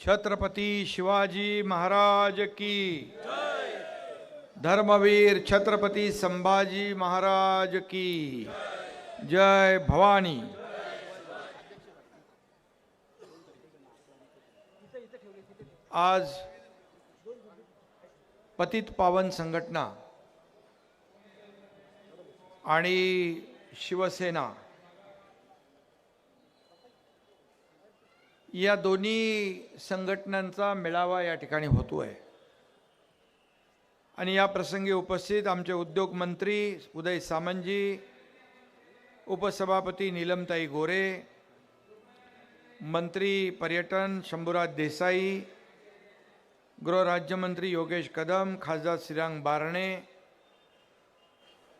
छत्रपती शिवाजी महाराज की। धर्मवीर छत्रपती संभाजी महाराज की। जय भवानी। आज पतित पावन संघटना आणि शिवसेना या दोन्ही संघटनांचा मेळावा या ठिकाणी होतो आहे आणि या प्रसंगी उपस्थित आमचे उद्योग मंत्री उदय सामंतजी उपसभापती नीलमताई गोरे मंत्री पर्यटन शंभूराज देसाई गृहराज्यमंत्री योगेश कदम खासदार श्रीरांग बारणे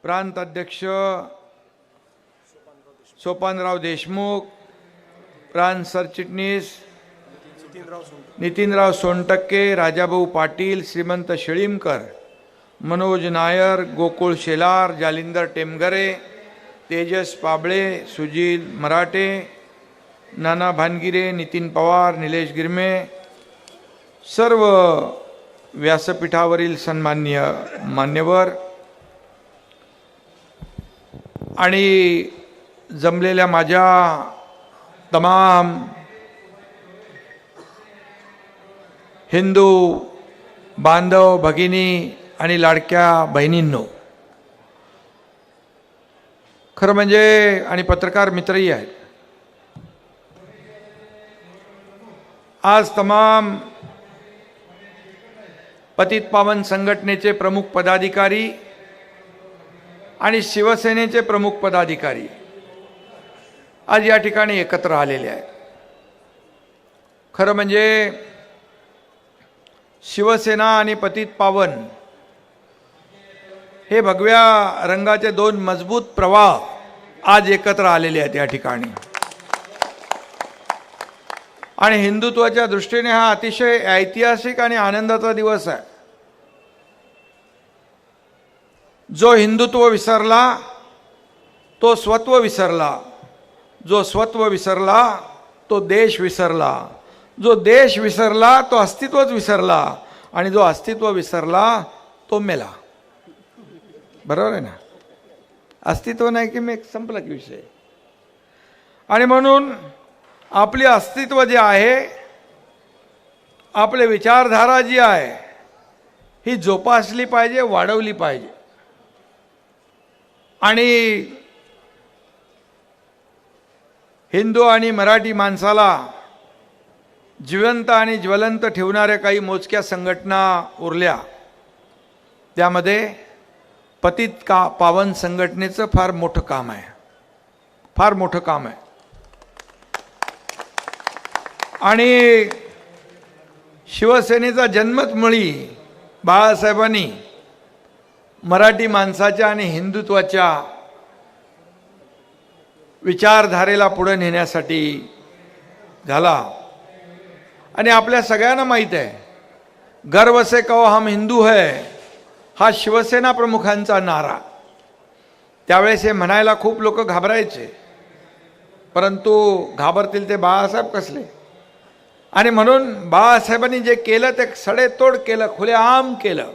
प्रांत अध्यक्ष सोपानराव देशमुख प्रांत सरचिटणीस नितीनराव सोनटक्के राजाभाऊ पाटील श्रीमंत शेळीमकर मनोज नायर गोकुळ शेलार जालिंदर टेमगरे तेजस पाबळे सुजील मराठे नाना भानगिरे नितीन पवार निलेश गिरमे सर्व व्यासपीठावरील सन्मान्य मान्यवर. आणि जमलेल्या माझ्या तमाम हिंदू बांधव भगिनी आणि लाडक्या बहिणींनो खरं म्हणजे आणि पत्रकार मित्रही आहेत आज तमाम पतित पावन संघटनेचे प्रमुख पदाधिकारी आणि शिवसेनेचे प्रमुख पदाधिकारी आज या ठिकाणी एकत्र आलेले आहेत. खरं म्हणजे शिवसेना आणि पतित पावन हे भगव्या रंगाचे दोन मजबूत प्रवाह आज एकत्र आलेले आहेत या ठिकाणी. आणि हिंदुत्वाच्या दृष्टीने हा अतिशय ऐतिहासिक आणि आनंदाचा दिवस आहे. जो हिंदुत्व विसरला तो स्वत्व विसरला जो स्वत्व विसरला तो देश विसरला. जो देश विसरला तो अस्तित्वच विसरला. आणि जो अस्तित्व विसरला तो मेला. बरोबर आहे ना? अस्तित्व नाही की मी संपला की विषय. आणि म्हणून आपले अस्तित्व जे आहे आपले विचारधारा जी आहे ही जोपासली पाहिजे वाढवली पाहिजे. आणि हिंदू आणि मराठी माणसाला जिवंत आणि ज्वलंत ठेवणाऱ्या काही मोजक्या संघटना उरल्या. त्यामध्ये पतित का पावन संघटनेचं फार मोठं काम आहे. फार मोठं काम आहे. आणि शिवसेनेचा जन्मच मुळी बाळासाहेबांनी मराठी माणसाच्या आणि हिंदुत्वाच्या विचारधारेला पुढे नेण्यासाठी झाला आणि आपल्या सगळ्यांना माहीत आहे गर्व से कहो हम हिंदू है हा शिवसेना प्रमुखांचा नारा. त्यावेळेस हे म्हणायला खूप लोक घाबरायचे परंतु घाबरतील ते बाळासाहेब कसले? आणि म्हणून बाळासाहेबांनी जे केलं ते सडेतोड केलं खुलेआम केलं.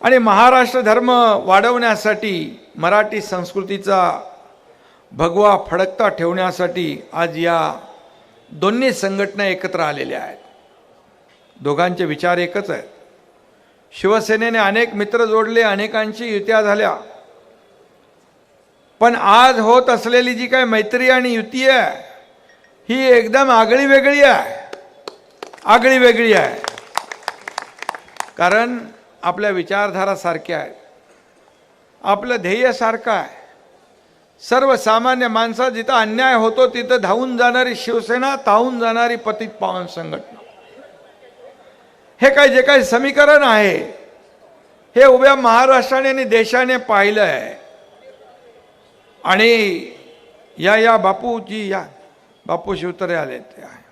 आणि महाराष्ट्र धर्म वाढवण्यासाठी मराठी संस्कृतीचा भगवा फडकता ठेवण्यासाठी आज या दोन्ही संघटना एकत्र आलेल्या आहेत. दोघांचे विचार एकच आहेत. शिवसेनेने अनेक मित्र जोडले अनेकांशी युत्या झाल्या. पण आज होत असलेली जी काय मैत्री आणि युती आहे ही एकदम आगळी वेगळी आहे. आगळी वेगळी आहे. कारण आपल्या विचारधारा सारख्या आहेत. आपलं ध्येय सारखं आहे. सर्वसामान्य माणसा जिथं अन्याय होतो तिथं धावून जाणारी शिवसेना धावून जाणारी पतित पावन संघटना. हे काय जे काही समीकरण आहे हे उभ्या महाराष्ट्राने आणि देशाने पाहिलं आहे आणि या या बापूजी या बापू शिवतरे आले ते आहे.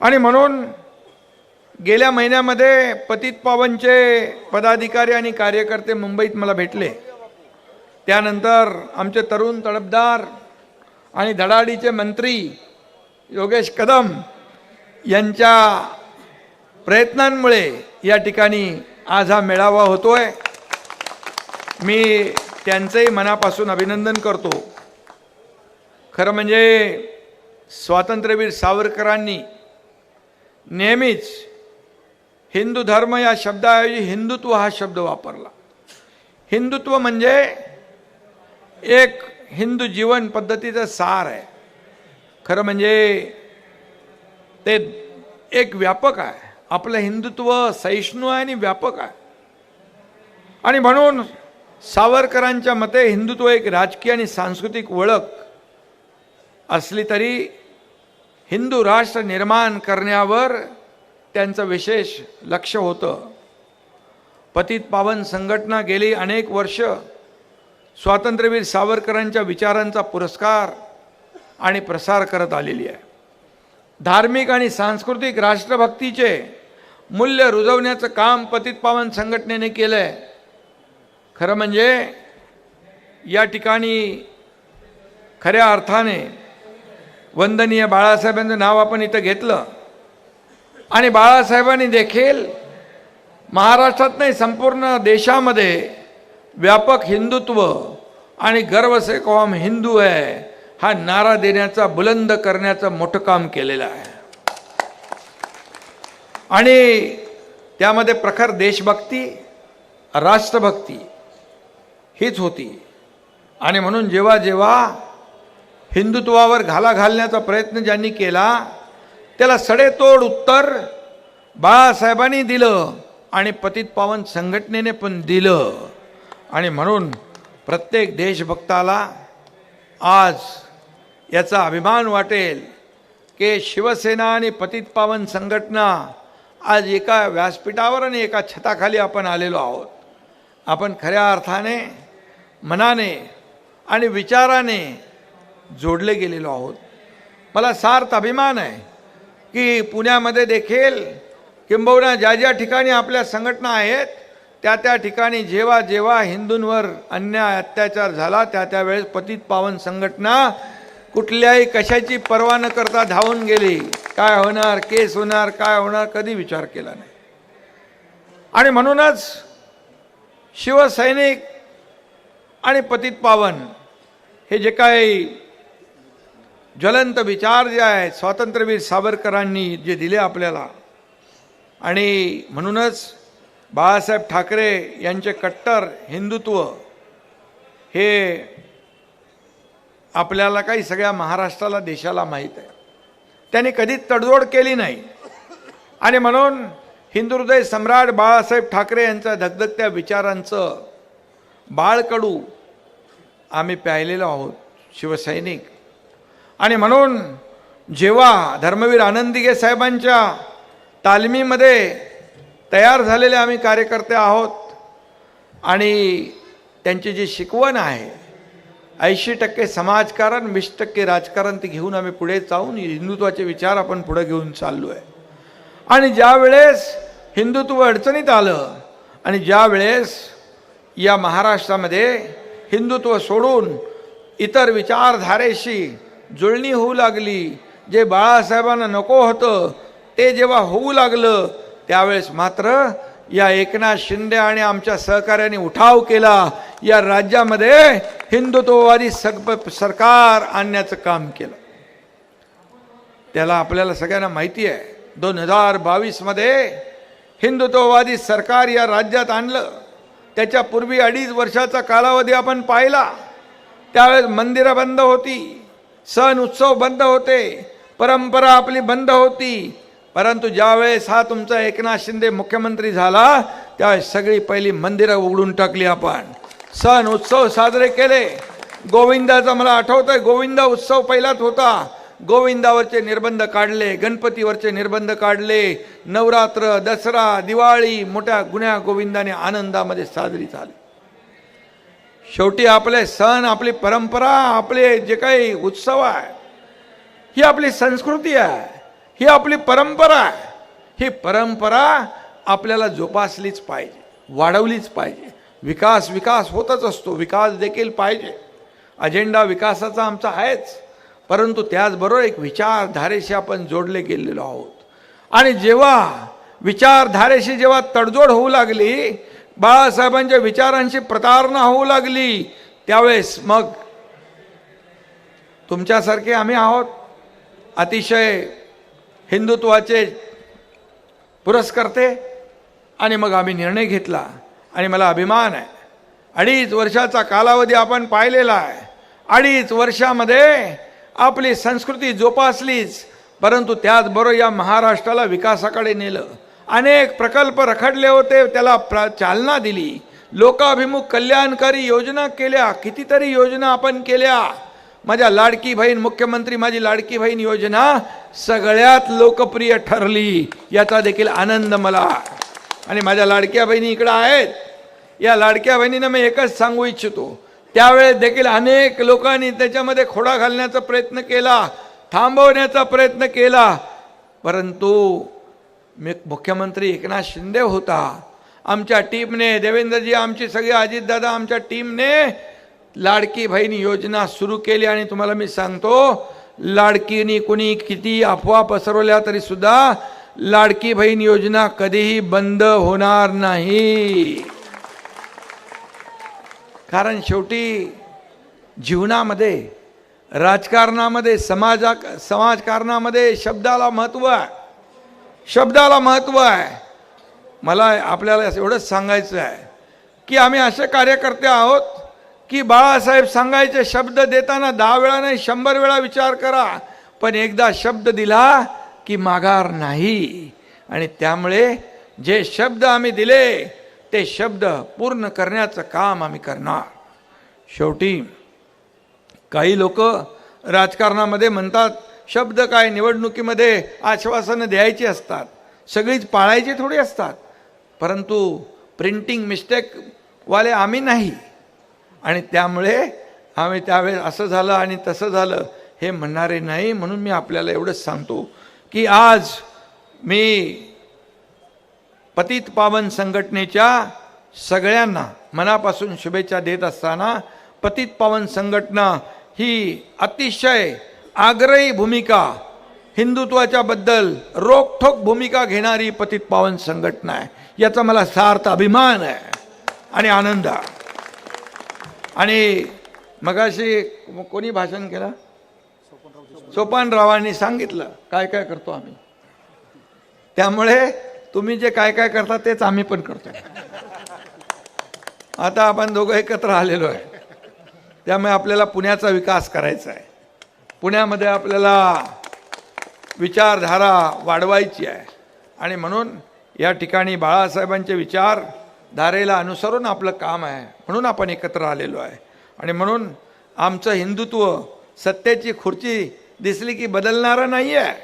आणि म्हणून गेल्या महिन्यामध्ये पतित पावनचे पदाधिकारी आणि कार्यकर्ते मुंबईत मला भेटले. त्यानंतर आमचे तरुण तडफदार आणि धडाडीचे मंत्री योगेश कदम यांच्या प्रयत्नांमुळे या ठिकाणी आज हा मेळावा होतोय. मी त्यांचंही मनापासून अभिनंदन करतो. खरं म्हणजे स्वातंत्र्यवीर सावरकरांनी नेहमीच हिंदू धर्म या शब्दाऐवजी हिंदुत्व हा शब्द वापरला. हिंदुत्व म्हणजे एक हिंदू जीवन पद्धतीचं सार आहे. खरं म्हणजे ते एक व्यापक आहे. आपलं हिंदुत्व सहिष्णू आहे आणि व्यापक आहे. आणि म्हणून सावरकरांच्या मते हिंदुत्व एक राजकीय आणि सांस्कृतिक ओळख असली तरी हिंदू राष्ट्र निर्माण करण्यावर त्यांचं विशेष लक्ष होतं. पतित पावन संघटना गेली अनेक वर्ष स्वातंत्र्यवीर सावरकरांच्या विचारांचा पुरस्कार आणि प्रसार करत आलेली आहे. धार्मिक आणि सांस्कृतिक राष्ट्रभक्तीचे मूल्य रुजवण्याचं काम पतित पावन संघटनेने केलं आहे खरं म्हणजे या ठिकाणी खऱ्या अर्थाने वंदनीय बाळासाहेबांचं नाव आपण इथं घेतलं. आणि बाळासाहेबांनी देखील महाराष्ट्रात नाही संपूर्ण देशामध्ये व्यापक हिंदुत्व आणि गर्व से कौम हिंदू आहे हा नारा देण्याचा बुलंद करण्याचं मोठं काम केलेलं आहे. आणि त्यामध्ये प्रखर देशभक्ती राष्ट्रभक्ती हीच होती. आणि म्हणून जेव्हा जेव्हा हिंदुत्वावर घाला घालण्याचा प्रयत्न ज्यांनी केला त्याला सडेतोड उत्तर बाळासाहेबांनी दिलं आणि पतित पावन संघटनेने पण दिलं. आणि म्हणून प्रत्येक देशभक्ताला आज याचा अभिमान वाटेल की शिवसेना आणि पतित पावन संघटना आज एका व्यासपीठावर आणि एका छताखाली आपण आलेलो आहोत. आपण खऱ्या अर्थाने मनाने आणि विचाराने जोडले गेलेलो आहोत. मला सार्थ अभिमान आहे की पुण्यामध्ये देखील किंबहुना ज्या ज्या ठिकाणी आपल्या संघटना आहेत त्या त्या ठिकाणी जेव्हा जेव्हा हिंदूंवर अन्याय अत्याचार झाला त्या त्यावेळेस पतित पावन संघटना कुठल्याही कशाची पर्वा न करता धावून गेली. काय होणार केस होणार काय होणार कधी विचार केला नाही. आणि म्हणूनच शिवसैनिक आणि पतित पावन हे जे काही ज्वलंत विचार जे आहेत स्वातंत्र्यवीर सावरकरांनी जे दिले आपल्याला आणि म्हणूनच बाळासाहेब ठाकरे यांचे कट्टर हिंदुत्व हे आपल्याला काही सगळ्या महाराष्ट्राला देशाला माहीत आहे. त्यांनी कधीच तडजोड केली नाही. आणि म्हणून हिंदुहृदय सम्राट बाळासाहेब ठाकरे यांच्या धगधगत्या विचारांचं बाळकडू आम्ही प्यायलेलो आहोत शिवसैनिक. आणि म्हणून जेव्हा धर्मवीर आनंदिगे साहेबांच्या तालमीमध्ये तयार झालेले आम्ही कार्यकर्ते आहोत आणि त्यांची जी शिकवण आहे ऐंशी टक्के समाजकारण वीस टक्के राजकारण ते घेऊन आम्ही पुढे जाऊन हिंदुत्वाचे विचार आपण पुढे घेऊन चाललो आहे आणि ज्यावेळेस हिंदुत्व अडचणीत आलं आणि ज्यावेळेस या महाराष्ट्रामध्ये हिंदुत्व सोडून इतर विचारधारेशी जुळणी होऊ लागली जे बाळासाहेबांना नको होतं ते जेव्हा होऊ लागलं त्यावेळेस मात्र या एकनाथ शिंदे आणि आमच्या सहकार्याने उठाव केला. या राज्यामध्ये हिंदुत्ववादी सग सरकार आणण्याचं काम केलं. त्याला आपल्याला सगळ्यांना माहिती आहे. दोन हजार बावीसमध्ये हिंदुत्ववादी सरकार या राज्यात आणलं. त्याच्यापूर्वी अडीच वर्षाचा कालावधी आपण पाहिला. त्यावेळेस मंदिरं बंद होती. सण उत्सव बंद होते. परंपरा आपली बंद होती. परंतु ज्यावेळेस हा तुमचा एकनाथ शिंदे मुख्यमंत्री झाला त्यावेळेस सगळी पहिली मंदिरं उघडून टाकली आपण. सण उत्सव साजरे केले. गोविंदाचा मला आठवतंय गोविंदा उत्सव पहिलाच होता. गोविंदावरचे निर्बंध काढले गणपतीवरचे निर्बंध काढले. नवरात्र दसरा दिवाळी मोठ्या गुन्ह्या गोविंदाने आनंदामध्ये साजरी झाली. शेवटी आपले सण आपली परंपरा आपले जे काही उत्सव आहे ही आपली संस्कृती आहे. ही आपली परंपरा आहे. ही परंपरा आपल्याला जोपासलीच पाहिजे वाढवलीच पाहिजे. विकास विकास होतच असतो विकास देखील पाहिजे. अजेंडा विकासाचा आमचा आहेच. परंतु त्याचबरोबर एक विचारधारेशी आपण जोडले गेलेलो आहोत. आणि जेव्हा विचारधारेशी जेव्हा तडजोड होऊ लागली बाळासाहेबांच्या विचारांशी प्रतारणा होऊ लागली त्यावेळेस मग तुमच्यासारखे आम्ही आहोत. अतिशय हिंदुत्वाचे पुरस्कर्ते आणि मग आम्ही निर्णय घेतला आणि मला अभिमान आहे. अडीच वर्षाचा कालावधी आपण पाहिलेला आहे. अडीच वर्षामध्ये आपली संस्कृती जोपासलीच. परंतु त्याचबरोबर या महाराष्ट्राला विकासाकडे नेलं. अनेक प्रकल्प रखडले होते त्याला प्र चालना दिली. लोकाभिमुख कल्याणकारी योजना केल्या कितीतरी योजना आपण केल्या. माझ्या लाडकी बहीण मुख्यमंत्री माझी लाडकी बहीण योजना सगळ्यात लोकप्रिय ठरली. याचा देखील आनंद मला. आणि माझ्या लाडक्या बहिणी इकडं आहेत. या लाडक्या बहिणीनं मी एकच सांगू इच्छितो. त्यावेळेस देखील अनेक लोकांनी त्याच्यामध्ये खोडा घालण्याचा प्रयत्न केला थांबवण्याचा प्रयत्न केला. परंतु मी मुख्यमंत्री एकनाथ शिंदे होता. आमच्या टीमने देवेंद्रजी आमची सगळी अजितदादा आमच्या टीमने लाडकी बहीण योजना सुरू केली आणि तुम्हाला मी सांगतो लाडकीनी कुणी किती अफवा पसरवल्या तरी सुद्धा लाडकी बहीण योजना कधीही बंद होणार नाही. कारण शेवटी जीवनामध्ये राजकारणामध्ये समाजा समाजकारणामध्ये शब्दाला महत्त्व आहे. शब्दाला महत्त्व आहे. मला आपल्याला एवढंच सांगायचं आहे की आम्ही असे कार्यकर्ते आहोत की बाळासाहेब सांगायचे शब्द देताना दहा वेळा नाही शंभर वेळा विचार करा. पण एकदा शब्द दिला की माघार नाही. आणि त्यामुळे जे शब्द आम्ही दिले ते शब्द पूर्ण करण्याचं काम आम्ही करणार. शेवटी काही लोक राजकारणामध्ये म्हणतात शब्द काय निवडणुकीमध्ये आश्वासनं द्यायची असतात. सगळीच पाळायची थोडी असतात. परंतु प्रिंटिंग मिस्टेकवाले आम्ही नाही. आणि त्यामुळे आम्ही त्यावेळेस असं झालं आणि तसं झालं हे म्हणणारे नाही म्हणून मी आपल्याला एवढंच सांगतो की आज मी पतित पावन संघटनेच्या सगळ्यांना मनापासून शुभेच्छा देत असताना पतित पावन संघटना ही अतिशय आग्रही भूमिका हिंदुत्वाच्या बद्दल रोखठोक भूमिका घेणारी पतित पावन संघटना आहे. याचा मला सार्थ अभिमान आहे आणि आनंद आहे. आणि मगाशी कोणी भाषण केलं? सोपानरावांनी सांगितलं काय काय करतो आम्ही? त्यामुळे तुम्ही जे काय काय करता तेच आम्ही पण करतो आता आपण दोघं एकत्र आलेलो आहे. त्यामुळे आपल्याला पुण्याचा विकास करायचा आहे. पुण्यामध्ये आपल्याला विचारधारा वाढवायची आहे. आणि म्हणून या ठिकाणी बाळासाहेबांचे विचार धारेला अनुसरून आपलं काम आहे म्हणून आपण एकत्र आलेलो आहे. आणि म्हणून आमचं हिंदुत्व सत्तेची खुर्ची दिसली की बदलणारा नाही आहे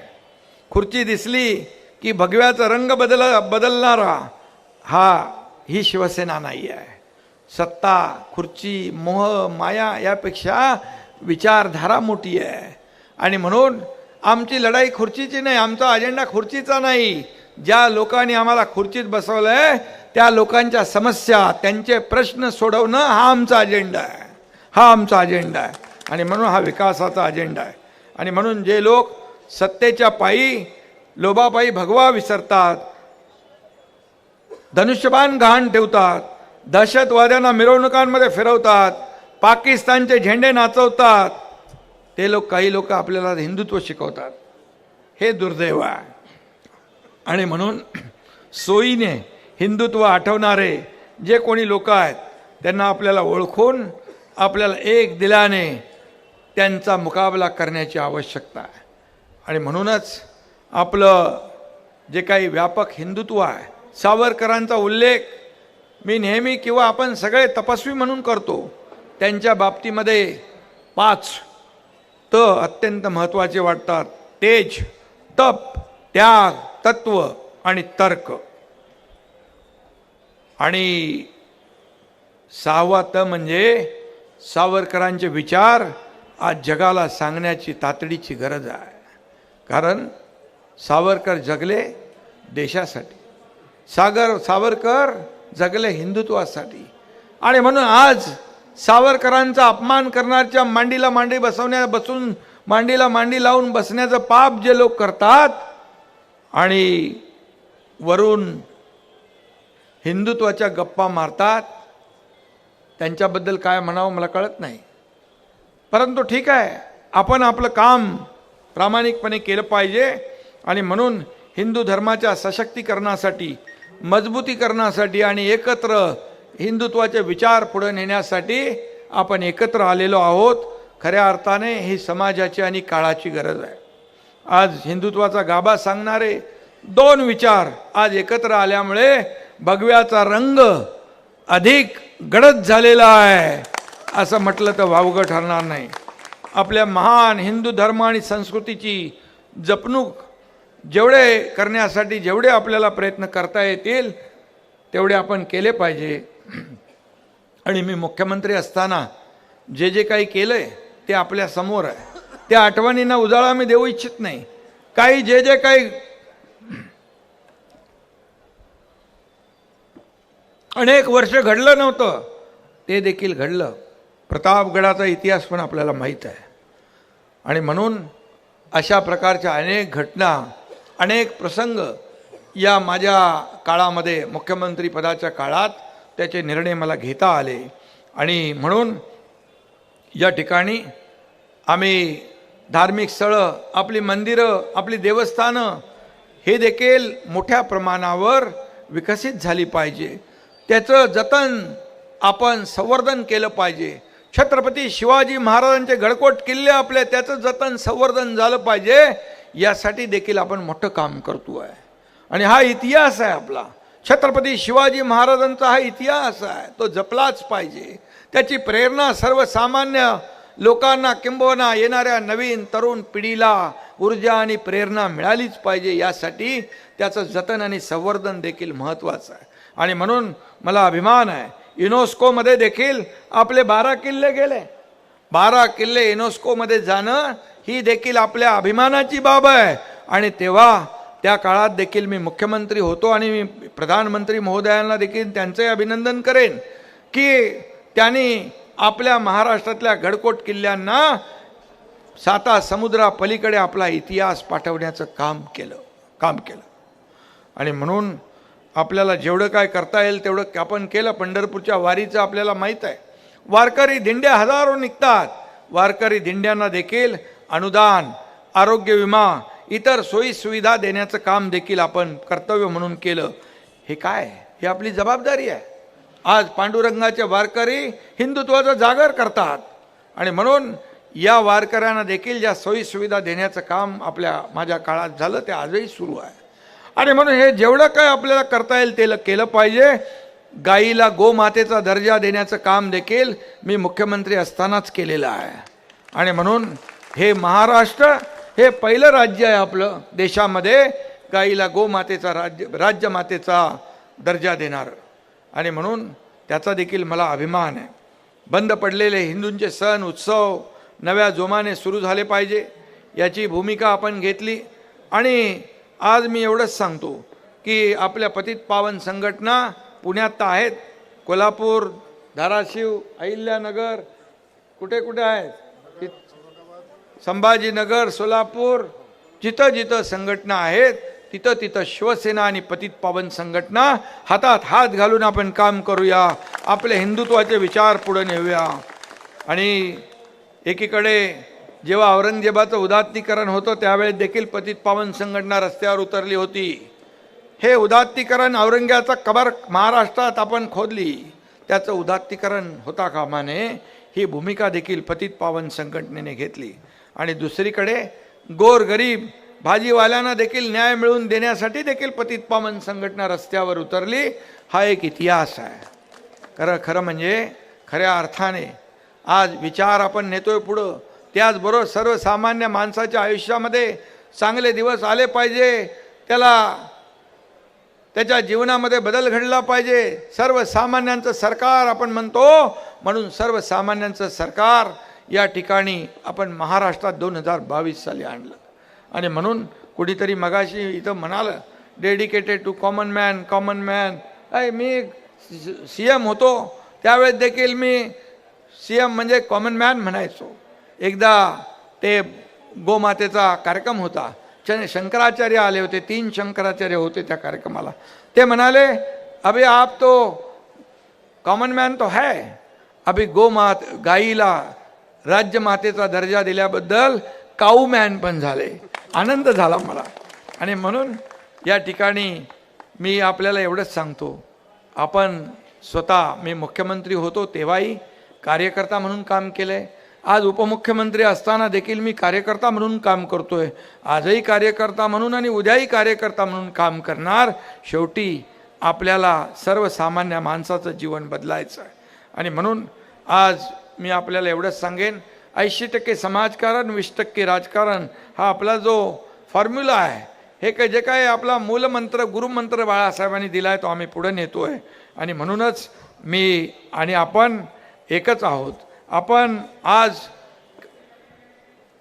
खुर्ची दिसली की भगव्याचा रंग बदल बदलणारा हा ही शिवसेना नाही आहे सत्ता खुर्ची मोह माया यापेक्षा विचारधारा मोठी आहे. आणि म्हणून आमची लढाई खुर्चीची नाही आमचा अजेंडा खुर्चीचा नाही. ज्या लोकांनी आम्हाला खुर्चीत बसवलं आहे त्या लोकांच्या समस्या त्यांचे प्रश्न सोडवणं हा आमचा अजेंडा आहे. हा आमचा अजेंडा आहे. आणि म्हणून हा विकासाचा अजेंडा आहे. आणि म्हणून जे लोक सत्तेच्या पायी लोभापायी भगवा विसरतात धनुष्यबाण घाण ठेवतात दहशतवाद्यांना मिरवणुकांमध्ये फिरवतात पाकिस्तानचे झेंडे नाचवतात ते लोक काही लोक आपल्याला हिंदुत्व शिकवतात. हे दुर्दैव आहे. आणि म्हणून सोयीने हिंदुत्व आठवणारे जे कोणी लोक आहेत त्यांना आपल्याला ओळखून आपल्याला एक दिलाने त्यांचा मुकाबला करण्याची आवश्यकता आहे. आणि म्हणूनच आपलं जे काही व्यापक हिंदुत्व आहे सावरकरांचा उल्लेख मी नेहमी किंवा आपण सगळे तपस्वी म्हणून करतो त्यांच्या बाबतीमध्ये पाच त अत्यंत महत्त्वाचे वाटतात. तेज तप त्याग तत्व आणि तर्क. आणि सहावा त म्हणजे सावरकरांचे विचार आज जगाला सांगण्याची तातडीची गरज आहे. कारण सावरकर जगले देशासाठी. सागर सावरकर जगले हिंदुत्वासाठी. आणि म्हणून आज सावरकरांचा अपमान करण्याच्या मांडीला मांडी बसवण्या बसून मांडीला मांडी लावून बसण्याचं पाप जे लोक करतात आणि वरून हिंदुत्वाच्या गप्पा मारतात. त्यांच्याबद्दल काय म्हणावं मला कळत नाही. परंतु ठीक आहे आपण आपलं काम प्रामाणिकपणे केलं पाहिजे आणि म्हणून हिंदू धर्माच्या सशक्तीकरणासाठी मजबूतीकरणासाठी आणि एकत्र हिंदुत्वाचे विचार पुढे नेण्यासाठी आपण एकत्र आलेलो आहोत. खऱ्या अर्थाने ही समाजाची आणि काळाची गरज आहे. आज हिंदुत्वाचा गाभा सांगणारे दोन विचार आज एकत्र आल्यामुळे भगव्याचा रंग अधिक गडद झालेला आहे. असं म्हटलं तर वावगं ठरणार नाही. आपल्या महान हिंदू धर्म आणि संस्कृतीची जपणूक जेवढे करण्यासाठी जेवढे आपल्याला प्रयत्न करता येतील तेवढे आपण केले पाहिजे. आणि मी मुख्यमंत्री असताना जे जे काही केलं आहे ते आपल्यासमोर आहे. त्या आठवणींना उजाळा मी देऊ इच्छित नाही. काही जे जे काही अनेक वर्ष घडलं नव्हतं. ते देखील घडलं. प्रतापगडाचा इतिहास पण आपल्याला माहीत आहे. आणि म्हणून अशा प्रकारच्या अनेक घटना अनेक प्रसंग या माझ्या काळामध्ये मुख्यमंत्रीपदाच्या काळात त्याचे निर्णय मला घेता आले. आणि म्हणून या ठिकाणी आम्ही धार्मिक स्थळं आपली मंदिरं आपली देवस्थानं हे देखील मोठ्या प्रमाणावर विकसित झाली पाहिजे. त्याचं जतन आपण संवर्धन केलं पाहिजे. छत्रपती शिवाजी महाराजांचे गडकोट किल्ले आपले त्याचं जतन संवर्धन झालं पाहिजे. यासाठी देखील आपण मोठं काम करतो आहे आणि हा इतिहास आहे आपला. छत्रपती शिवाजी महाराजांचा हा इतिहास आहे. तो जपलाच पाहिजे. त्याची प्रेरणा सर्वसामान्य लोकांना किंबहुना येणाऱ्या नवीन तरुण पिढीला ऊर्जा आणि प्रेरणा मिळालीच पाहिजे. यासाठी त्याचं जतन आणि संवर्धन देखील महत्त्वाचं आहे. आणि म्हणून मला अभिमान आहे. युनेस्कोमध्ये देखील आपले बारा किल्ले गेले. बारा किल्ले युनेस्कोमध्ये जाणं ही देखील आपल्या अभिमानाची बाब आहे. आणि तेव्हा त्या काळात देखील मी मुख्यमंत्री होतो आणि मी प्रधानमंत्री महोदयांना देखील त्यांचे अभिनंदन करेन की त्यांनी आपल्या महाराष्ट्रातल्या गडकोट किल्ल्यांना साता समुद्रापलीकडे आपला इतिहास पाठवण्याचं काम केलं काम केलं. आणि म्हणून आपल्याला जेवढं काय करता येईल तेवढं आपण केलं. पंढरपूरच्या वारीचं आपल्याला माहीत आहे. वारकरी दिंड्या हजारो निघतात. वारकरी दिंड्यांना देखील अनुदान आरोग्य विमा इतर सोयी सुविधा देण्याचं काम देखील आपण कर्तव्य म्हणून केलं. हे काय? हे आपली जबाबदारी आहे. आज पांडुरंगाचे वारकरी हिंदुत्वाचा जागर करतात. आणि म्हणून या वारकऱ्यांना देखील ज्या सोयीसुविधा देण्याचं काम आपल्या माझ्या काळात झालं ते आजही सुरू आहे. आणि म्हणून हे जेवढं काय आपल्याला करता येईल ते केलं पाहिजे. गाईला गोमातेचा दर्जा देण्याचं काम देखील मी मुख्यमंत्री असतानाच केलेलं आहे. आणि म्हणून हे महाराष्ट्र हे पहिलं राज्य आहे आपलं देशामध्ये. गाईला गोमातेचा राज्य राज्यमातेचा दर्जा देणार. आणि म्हणून त्याचा देखील मला अभिमान आहे. बंद पडलेले हिंदूंचे सण उत्सव नव्या जोमाने सुरू झाले पाहिजे याची भूमिका आपण घेतली. आणि आज मी एवढंच सांगतो की आपल्या पतित पावन संघटना पुण्यात तर आहेत. कोल्हापूर धाराशिव अहिल्यानगर कुठे कुठे आहेत? संभाजीनगर सोलापूर जिथं जिथं संघटना आहेत तिथं तिथं शिवसेना आणि पतित पावन संघटना हातात हात घालून आपण काम करूया. आपले हिंदुत्वाचे विचार पुढे नेऊया. आणि एकीकडे जेव्हा औरंगजेबाचं उदात्तीकरण होतं त्यावेळेस देखील पतित पावन संघटना रस्त्यावर उतरली होती. हे उदात्तीकरण औरंग्याचा कबर महाराष्ट्रात आपण खोदली. त्याचं उदात्तीकरण होता कामाने ही भूमिका देखील पतित पावन संघटनेने घेतली. आणि दुसरीकडे गोरगरीब भाजीवाल्यांना देखील न्याय मिळवून देण्यासाठी देखील पतित पावन संघटना रस्त्यावर उतरली. हा एक इतिहास आहे. खरं खरं म्हणजे खऱ्या अर्थाने आज विचार आपण नेतोय पुढं. त्याचबरोबर सर्वसामान्य माणसाच्या आयुष्यामध्ये चांगले दिवस आले पाहिजे त्याला त्याच्या जीवनामध्ये बदल घडला पाहिजे सर्वसामान्यांचं सरकार आपण म्हणतो म्हणून सर्वसामान्यांचं सरकार या ठिकाणी आपण महाराष्ट्रात दोन हजार बावीस साली आणलं आणि म्हणून कुणीतरी मगाशी इथं म्हणालं dedicated to common man common man अय मी सी एम होतो त्यावेळेस देखील मी सी एम म्हणजे कॉमन मॅन म्हणायचो एकदा ते गोमातेचा कार्यक्रम होता. चने शंकराचार्य आले होते तीन शंकराचार्य होते त्या कार्यक्रमाला. ते म्हणाले अभि आप तो कॉमन मॅन तो है. अभि गोमात गाईला राज्य मातेचा दर्जा दिल्याबद्दल काऊ मॅन पण झाले. आनंद झाला मला. आणि म्हणून या ठिकाणी मी आपल्याला एवढंच सांगतो. आपण स्वतः मी मुख्यमंत्री होतो तेव्हाही कार्यकर्ता म्हणून काम केलं आहे आज उपमुख्यमंत्री असताना देखील मी कार्यकर्ता म्हणून काम करतोय. आजही कार्यकर्ता म्हणून आणि उद्याही कार्यकर्ता म्हणून काम करणार. शेवटी आपल्याला सर्वसामान्य माणसाचं जीवन बदलायचं आहे आणि म्हणून आज मी आपल्याला एवढंच सांगेन ऐंशी टक्के समाजकारण वीस टक्के राजकारण हा आपला जो फॉर्म्युला आहे हे काय जे काय आपला मूलमंत्र गुरुमंत्र बाळासाहेबांनी दिला आहे तो आम्ही पुढे नेतो आहे आणि म्हणूनच मी आणि आपण एकच आहोत. आपण आज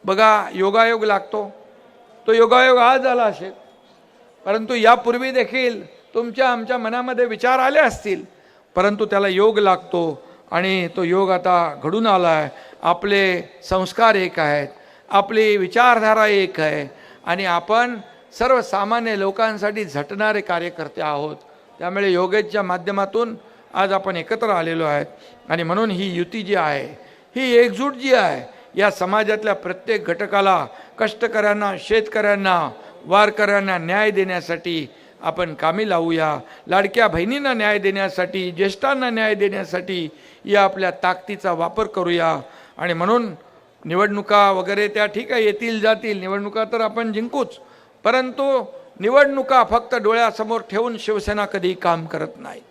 बघा योगायोग लागतो. तो योगायोग आज झाला असेल. परंतु यापूर्वी देखील तुमच्या आमच्या मनामध्ये विचार आले असतील. परंतु त्याला योग लागतो आणि तो योग आता घडून आला आहे आपले संस्कार एक आहेत. आपली विचारधारा एक आहे. आणि आपण सर्वसामान्य लोकांसाठी झटणारे कार्यकर्ते आहोत. त्यामुळे योगेच्या माध्यमातून आज आपण एकत्र आलेलो आहेत आणि म्हणून ही युती जी आहे ही एकजूट जी आहे या समाजातल्या प्रत्येक घटकाला कष्टकऱ्यांना शेतकऱ्यांना वारकऱ्यांना न्याय देण्यासाठी आपण कामी लावूया. लाडक्या बहिणींना न्याय देण्यासाठी ज्येष्ठांना न्याय देण्यासाठी या आपल्या ताकदीचा वापर करूया. आणि म्हणून निवडणुका वगैरे त्या ठीक आहे येतील जातील. निवडणुका तर आपण जिंकूच. परंतु निवडणुका फक्त डोळ्यासमोर ठेवून शिवसेना कधी काम करत नाही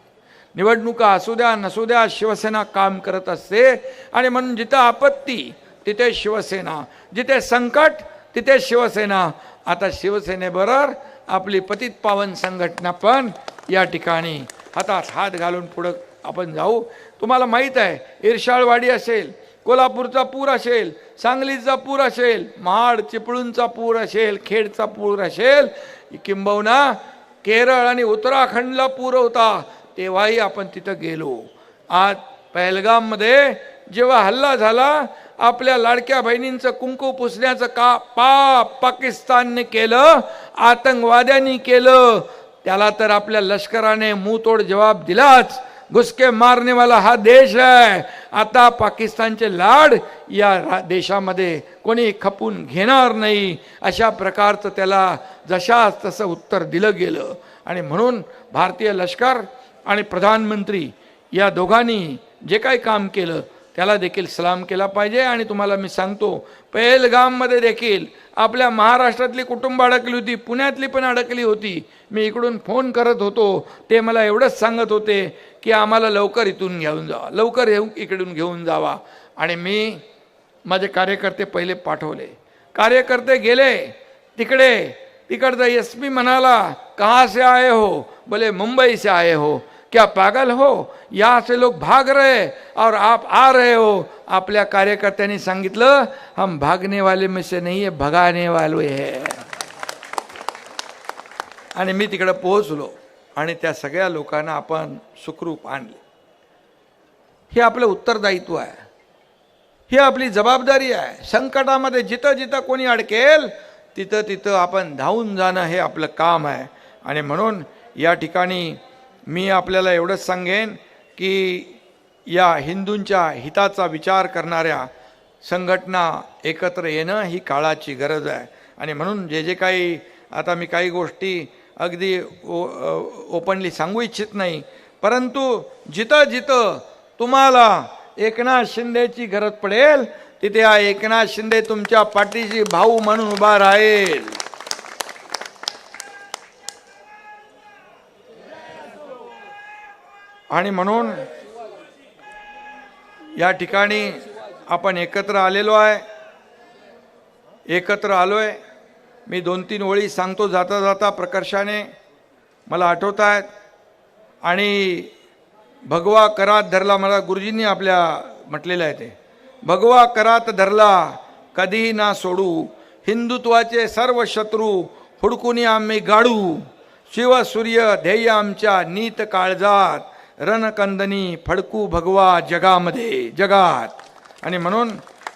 निवडणुका असू द्या नसू द्या शिवसेना काम करत असते. आणि म्हणून जिथं आपत्ती तिथे शिवसेना. जिथे संकट तिथे शिवसेना. आता शिवसेनेबरोबर आपली पतित पावन संघटना पण या ठिकाणी हातात हात घालून पुढं आपण जाऊ. तुम्हाला माहीत आहे इरशाळवाडी असेल कोल्हापूरचा पूर असेल सांगलीचा पूर असेल महाड चिपळूणचा पूर असेल खेडचा पूर असेल किंबहुना केरळ आणि उत्तराखंडला पूर होता. तेव्हाही आपण तिथं गेलो. आज पहलगाममध्ये जेव्हा हल्ला झाला आपल्या लाडक्या बहिणींचं कुंकू पुसण्याचं का पाप पाकिस्तानने केलं आतंकवाद्यांनी केलं त्याला तर आपल्या लष्कराने मुंहतोड जवाब दिलाच. घुसके मारनेवाला हा देश आहे. आता पाकिस्तानचे लाड या देशामध्ये कोणी खपून घेणार नाही. अशा प्रकारचं त्याला जशाच तसं उत्तर दिलं गेलं. आणि म्हणून भारतीय लष्कर आणि प्रधानमंत्री या दोघांनी जे काही काम केलं त्याला देखील सलाम केला पाहिजे. आणि तुम्हाला मी सांगतो पहलगाममध्ये देखील आपल्या महाराष्ट्रातली कुटुंब अडकली होती पुण्यातली पण अडकली होती. मी इकडून फोन करत होतो ते मला एवढंच सांगत होते की आम्हाला लवकर इथून घेऊन जावा लवकर येऊ इकडून घेऊन जावा. आणि मी माझे कार्यकर्ते पहिले पाठवले. कार्यकर्ते गेले तिकडे तिकडचा एस पी म्हणाला कहा से आए हो? बोले मुंबई से आए हो. क्या पागल हो? यहाँ से लोग भाग रहे और आप आ रहे हो। आपल्या कार्यकर्त्यांनी सांगितलं हम भागने वाले में से नाही आहे भगाने वाले है। आणि मी तिकडं पोहोचलो आणि त्या सगळ्या लोकांना आपण सुखरूप आणले. हे आपलं उत्तरदायित्व आहे. ही आपली जबाबदारी आहे. संकटामध्ये जिथं जिथं कोणी अडकेल तिथं तिथं आपण धावून जाणं हे आपलं काम आहे. आणि म्हणून या ठिकाणी मी आपल्याला एवढंच सांगेन की या हिंदूंच्या हिताचा विचार करणाऱ्या संघटना एकत्र येणं ही काळाची गरज आहे. आणि म्हणून जे जे काही आता मी काही गोष्टी अगदी ओ ओपनली सांगू इच्छित नाही परंतु जिथं जिथं तुम्हाला एकनाथ शिंदेची गरज पडेल तिथे हा एकनाथ शिंदे तुमच्या पाठीशी भाऊ म्हणून उभा राहील. आणि म्हणून या ठिकाणी आपण एकत्र आलेलो आहे. एकत्र आलो आहे मी दोन तीन ओळी सांगतो जाता जाता प्रकर्षाने. मला आठवत आहेत आणि भगवा करात धरला मला गुरुजींनी आपल्या म्हटलेलं आहे ते. भगवा करात धरला कधीही ना सोडू. हिंदुत्वाचे सर्व शत्रू हुडकुनी आम्ही गाडू. शिवसूर्य ध्येय आमच्या नीत काळजात. रणकंदनी फडकू भगवा जगामध्ये जगात. आणि म्हणून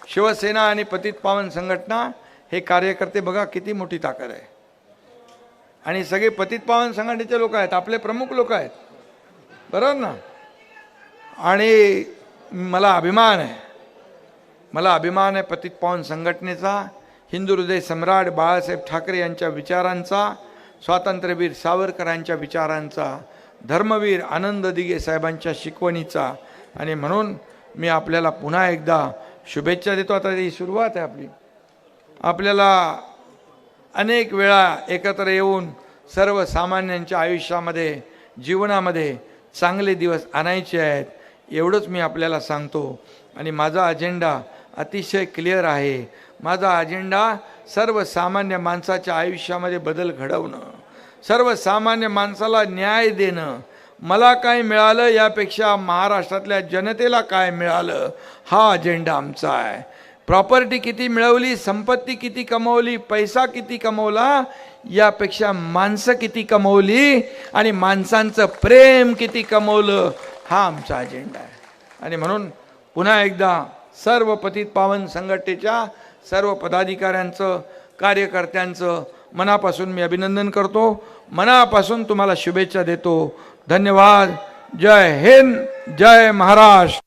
शिवसेना आणि पतित पावन संघटना हे कार्यकर्ते बघा किती मोठी ताकद आहे. आणि सगळे पतित पावन संघटनेचे लोक आहेत आपले प्रमुख लोक आहेत. बरोबर ना? आणि मला अभिमान आहे. मला अभिमान आहे पतित पावन संघटनेचा हिंदू हृदय सम्राट बाळासाहेब ठाकरे यांच्या विचारांचा स्वातंत्र्यवीर सावरकरांच्या विचारांचा धर्मवीर आनंद दिगे साहेबांच्या शिकवणीचा. आणि म्हणून मी आपल्याला पुन्हा एकदा शुभेच्छा देतो. आता ही सुरुवात आहे आपली. आपल्याला अनेक वेळा एकत्र येऊन सर्वसामान्यांच्या आयुष्यामध्ये जीवनामध्ये चांगले दिवस आणायचे आहेत एवढंच मी आपल्याला सांगतो. आणि माझा अजेंडा अतिशय क्लिअर आहे. माझा अजेंडा सर्वसामान्य माणसाच्या आयुष्यामध्ये बदल घडवणं. सर्वसामान्य माणसाला न्याय देणं. मला काय मिळालं यापेक्षा महाराष्ट्रातल्या जनतेला काय मिळालं? हा अजेंडा आमचा आहे. प्रॉपर्टी किती मिळवली संपत्ती किती कमवली पैसा किती कमवला यापेक्षा माणसं किती कमवली आणि माणसांचं प्रेम किती कमवलं हा आमचा अजेंडा आहे. आणि म्हणून पुन्हा एकदा सर्व पतित पावन संघटनेच्या सर्व पदाधिकाऱ्यांचं कार्यकर्त्यांचं मनापासून मी अभिनंदन करतो. मनापासून तुम्हाला शुभेच्छा देतो. धन्यवाद. जय हिंद जय महाराष्ट्र.